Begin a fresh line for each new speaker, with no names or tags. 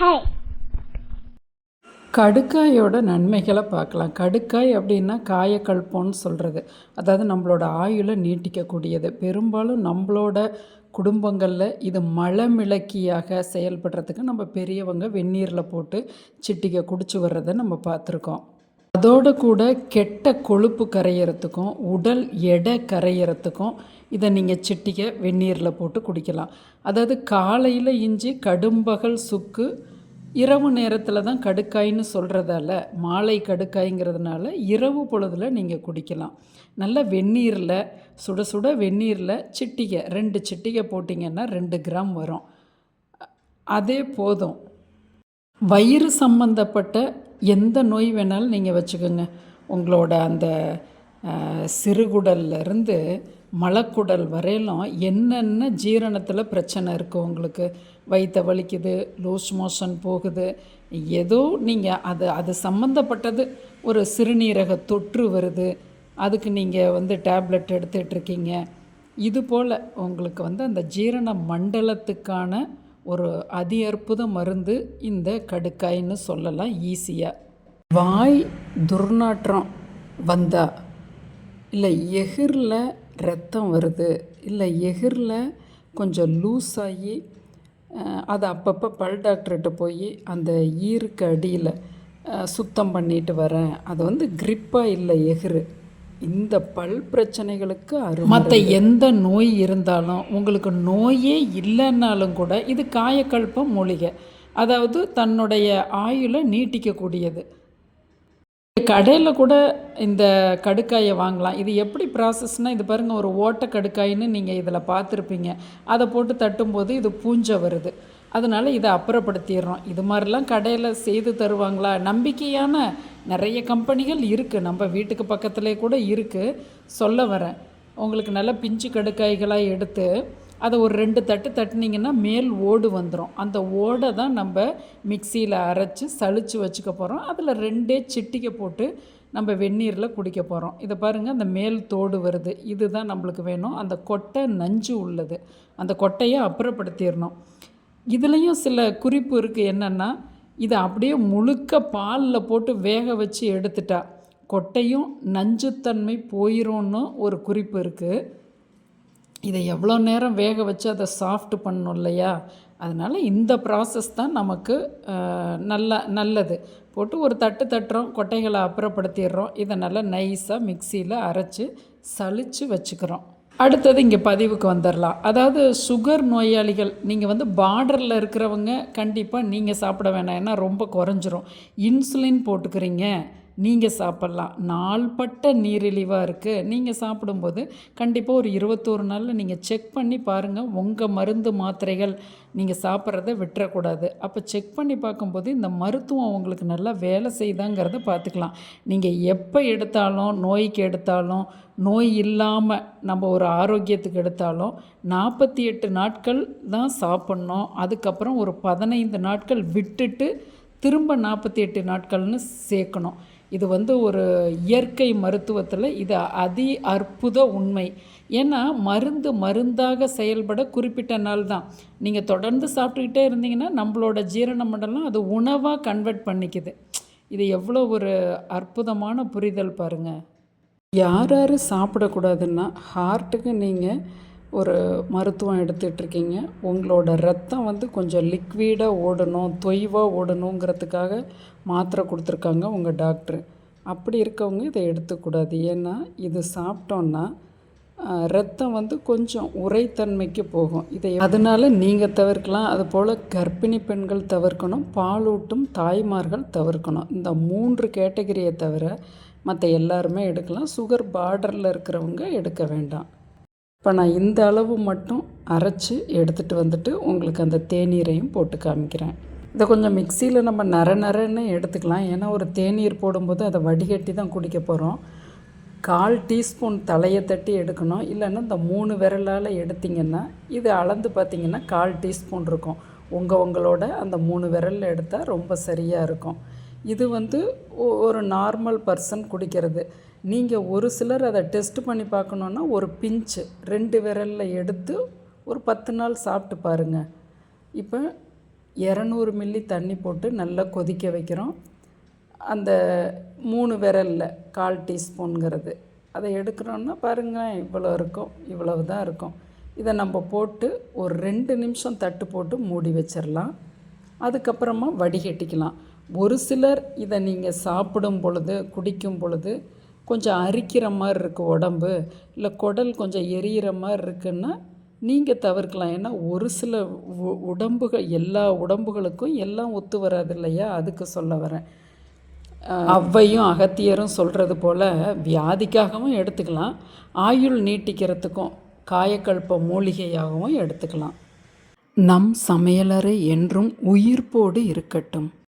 Hi
கடுக்காயோட நன்மைகளை பார்க்கலாம். கடுக்காய் அப்படின்னா காயக்கல்போன்னு சொல்கிறது அதாவது நம்மளோட ஆயுளை நீட்டிக்கக்கூடியது. பெரும்பாலும் நம்மளோட குடும்பங்களில் இது மலமிளக்கியாக செயல்படுறதுக்கு நம்ம பெரியவங்க வெந்நீரில் போட்டு சிட்டிக்கை குடிச்சு வர்றதை நம்ம பார்த்துருக்கோம். அதோடு கூட கெட்ட கொழுப்பு கரையிறதுக்கும் உடல் எடை கரையிறதுக்கும் இதை நீங்கள் சிட்டிகை வெந்நீரில் போட்டு குடிக்கலாம். அதாவது காலையில் இஞ்சி கடும்பகல் சுக்கு இரவு நேரத்தில் தான் கடுக்காய்ன்னு சொல்கிறதால மாலை கடுக்காய்ங்கிறதுனால இரவு பொழுதில் நீங்கள் குடிக்கலாம். நல்ல வெந்நீரில் சுட சுட வெந்நீரில் சிட்டிகை ரெண்டு சிட்டிகை போட்டிங்கன்னா ரெண்டு கிராம் வரும். அதே போதும். வயிறு சம்பந்தப்பட்ட எந்த நோய் வேணாலும் நீங்கள் வச்சுக்கோங்க. உங்களோட அந்த சிறுகுடல்லேருந்து சிறுகுடல்ல இருந்து மலக்குடல் வரையிலும் என்னென்ன ஜீரணத்தில் பிரச்சனை இருக்குது உங்களுக்கு? வயிற்ற வலிக்குது லூஸ் மோஷன் போகுது ஏதோ நீங்கள் அது அது சம்மந்தப்பட்டது ஒரு சிறுநீரக தொற்று வருது அதுக்கு நீங்கள் வந்து டேப்லெட் எடுத்துகிட்ருக்கீங்க இது போல் உங்களுக்கு வந்து அந்த ஜீரண மண்டலத்துக்கான ஒரு அதி அற்புத மருந்து இந்த கடுக்காய்ன்னு சொல்லலாம் ஈஸியாக வாய் துர்நாற்றம் வந்தா இல்லை எகிரில் ரத்தம் வருது இல்லை எகிரில் கொஞ்சம் லூஸ் ஆகி அதை அப்பப்போ பல் டாக்டர்கிட்ட போய் அந்த ஈருக்கு அடியில் சுத்தம் பண்ணிட்டு வரேன். அது வந்து கிரிப்பாக இல்லை எகிரு இந்த பல் பிரச்சனைகளுக்கு மற்ற எந்த நோய் இருந்தாலும் உங்களுக்கு நோயே இல்லைன்னாலும் கூட இது காயக்கல்ப மூலிகை. அதாவது தன்னுடைய ஆயுளை நீட்டிக்கக்கூடியது. கடையில் கூட இந்த கடுக்காயை வாங்கலாம். இது எப்படி ப்ராசஸ்னால் இது பாருங்கள் ஒரு ஓட்ட கடுக்காயின்னு நீங்கள் இதில் பார்த்துருப்பீங்க. அதை போட்டு தட்டும்போது இது பூஞ்சை வருது. அதனால் இதை அப்புறப்படுத்திடுறோம். இது மாதிரிலாம் கடையில் செய்து தருவாங்களா? நம்பிக்கையான நிறைய கம்பெனிகள் இருக்குது நம்ம வீட்டுக்கு பக்கத்துலேயே கூட இருக்குது சொல்ல வரேன். உங்களுக்கு நல்ல பிஞ்சு கடுக்காய்களாக எடுத்து அதை ஒரு ரெண்டு தட்டு தட்டுனீங்கன்னா மேல் ஓடு வந்துடும் அந்த ஓடை தான் நம்ம மிக்சியில் அரைச்சி சளிச்சு வச்சுக்க போகிறோம் அதில் ரெண்டே சிட்டிக்கை போட்டு நம்ம வெந்நீரில் குடிக்க போகிறோம் இதை பாருங்கள் அந்த மேல் தோடு வருது. இதுதான் நம்மளுக்கு வேணும். அந்த கொட்டை நஞ்சு உள்ளது. அந்த கொட்டையை அப்புறப்படுத்திடணும். இதுலேயும் சில குறிப்பு இருக்குது என்னென்னா இதை அப்படியே முழுக்க பாலில் போட்டு வேக வச்சு எடுத்துட்டா கொட்டையும் நஞ்சுத்தன்மை போயிரும்னு ஒரு குறிப்பு இருக்குது இதை எவ்வளோ நேரம் வேக வச்சு அதை சாஃப்ட் பண்ணணும் இல்லையா? அதனால் இந்த ப்ராசஸ் தான் நமக்கு நல்ல நல்லது. போட்டு ஒரு தட்டு தட்டுறோம் கொட்டைகளை அப்புறப்படுத்திடுறோம். இதை நல்லா நைஸாக மிக்சியில் அரைச்சி சளிச்சு வச்சுக்கிறோம். அடுத்தது இங்கே பதிவுக்கு வந்துடலாம் அதாவது சுகர் நோயாளிகள் நீங்கள் வந்து பார்டரில் இருக்கிறவங்க கண்டிப்பாக நீங்கள் சாப்பிட வேணாம் ஏன்னா ரொம்ப குறைஞ்சிரும். இன்சுலின் போட்டுக்கிறீங்க. நீங்கள் சாப்பிட்லாம். நாள்பட்ட நீரிழிவாக இருக்குது நீங்கள் சாப்பிடும்போது கண்டிப்பாக ஒரு இருபத்தோரு நாளில் நீங்கள் செக் பண்ணி பாருங்கள் உங்கள் மருந்து மாத்திரைகள் நீங்கள் சாப்பிட்றத விட்டுறக்கூடாது. அப்போ செக் பண்ணி பார்க்கும்போது இந்த மருத்துவம் உங்களுக்கு நல்லா வேலை செய்தாங்கிறத பார்த்துக்கலாம். நீங்கள் எப்போ எடுத்தாலும் நோய்க்கு எடுத்தாலும் நோய் இல்லாமல் நம்ம ஒரு ஆரோக்கியத்துக்கு எடுத்தாலும் நாற்பத்தி எட்டு நாட்கள் தான் சாப்பிட்ணும். அதுக்கப்புறம் ஒரு பதினைந்து நாட்கள் விட்டுட்டு திரும்ப நாற்பத்தி எட்டு நாட்கள்னு சேர்க்கணும். இது வந்து ஒரு இயற்கை மருத்துவத்தில் இது அதி அற்புத உண்மை. ஏன்னா மருந்து மருந்தாக செயல்பட குறிப்பிட்ட நாள் தான். நீங்கள் தொடர்ந்து சாப்பிட்டுக்கிட்டே இருந்தீங்கன்னா நம்மளோட ஜீரண மண்டலம் அது உணவாக கன்வெர்ட் பண்ணிக்குது. இது எவ்வளோ ஒரு அற்புதமான புரிதல் பாருங்கள் யார் யார் சாப்பிடக்கூடாதுன்னா ஹார்ட்டுக்கு நீங்கள் ஒரு மருத்துவம் எடுத்துகிட்ருக்கீங்க. உங்களோட ரத்தம் வந்து கொஞ்சம் லிக்விடாக ஓடணும் தொய்வாக ஓடணுங்கிறதுக்காக மாத்திரை கொடுத்துருக்காங்க உங்கள் டாக்டர் அப்படி இருக்கவங்க இதை எடுத்துக்கூடாது. ஏன்னா இது சாப்பிட்டோன்னா ரத்தம் வந்து கொஞ்சம் உரைத்தன்மைக்கு போகும். இதை அதனால் நீங்கள் தவிர்க்கலாம். அதுபோல் கர்ப்பிணி பெண்கள் தவிர்க்கணும் பாலூட்டும் தாய்மார்கள் தவிர்க்கணும். இந்த மூன்று கேட்டகரியை தவிர மற்ற எல்லாருமே எடுக்கலாம். சுகர் பார்டரில் இருக்கிறவங்க எடுக்க வேண்டாம். இப்போ நான் இந்த அளவு மட்டும் அரைச்சி எடுத்துகிட்டு வந்துட்டு உங்களுக்கு அந்த தேநீரையும் போட்டு காமிக்கிறேன். இதை கொஞ்சம் மிக்சியில் நம்ம நர நரன்னு எடுத்துக்கலாம். ஏன்னா ஒரு தேநீர் போடும்போது அதை வடிகட்டி தான் குடிக்க போகிறோம் கால் டீஸ்பூன் தலையை தட்டி எடுக்கணும். இல்லைன்னா இந்த மூணு விரலால் எடுத்திங்கன்னா இது அளந்து பார்த்தீங்கன்னா கால் டீஸ்பூன் இருக்கும். உங்கள் உங்களோட அந்த மூணு விரலில் எடுத்தால் ரொம்ப சரியாக இருக்கும். இது வந்து ஒ- ஒரு நார்மல் பர்சன் குடிக்கிறது. நீங்கள் ஒரு சிலர் அதை டெஸ்ட் பண்ணி பார்க்கணுன்னா ஒரு பிஞ்சு ரெண்டு விரலில் எடுத்து ஒரு பத்து நாள் சாப்பிட்டு பாருங்கள் இப்போ இரநூறு மில்லி தண்ணி போட்டு நல்லா கொதிக்க வைக்கிறோம். அந்த மூணு விரலில் கால் டீஸ்பூனுங்கிறது. அதை எடுக்கிறோன்னா பாருங்களேன் இவ்வளோ இருக்கும் இவ்வளவு தான் இருக்கும். இதை நம்ம போட்டு ஒரு ரெண்டு நிமிஷம் தட்டு போட்டு மூடி வச்சிடலாம் அதுக்கப்புறமா வடிகட்டிக்கலாம். ஒரு சிலர் இதை நீங்கள் சாப்பிடும் பொழுது குடிக்கும் பொழுது கொஞ்சம் அரிக்கிற மாதிரி இருக்குது உடம்பு இல்லை குடல் கொஞ்சம் எரியிற மாதிரி இருக்குன்னா நீங்கள் தவிர்க்கலாம். ஏன்னா ஒரு சில உ உடம்புகள் எல்லா உடம்புகளுக்கும் எல்லாம் ஒத்து வராது இல்லையா? அதுக்கு சொல்ல வரேன். அவ்வையும் அகத்தியரும் சொல்கிறது போல் வியாதிக்காகவும் எடுத்துக்கலாம். ஆயுள் நீட்டிக்கிறதுக்கும் காயக்கல்ப மூலிகையாகவும் எடுத்துக்கலாம். நம் சமையலறை என்றும் உயிர்ப்போடு இருக்கட்டும்.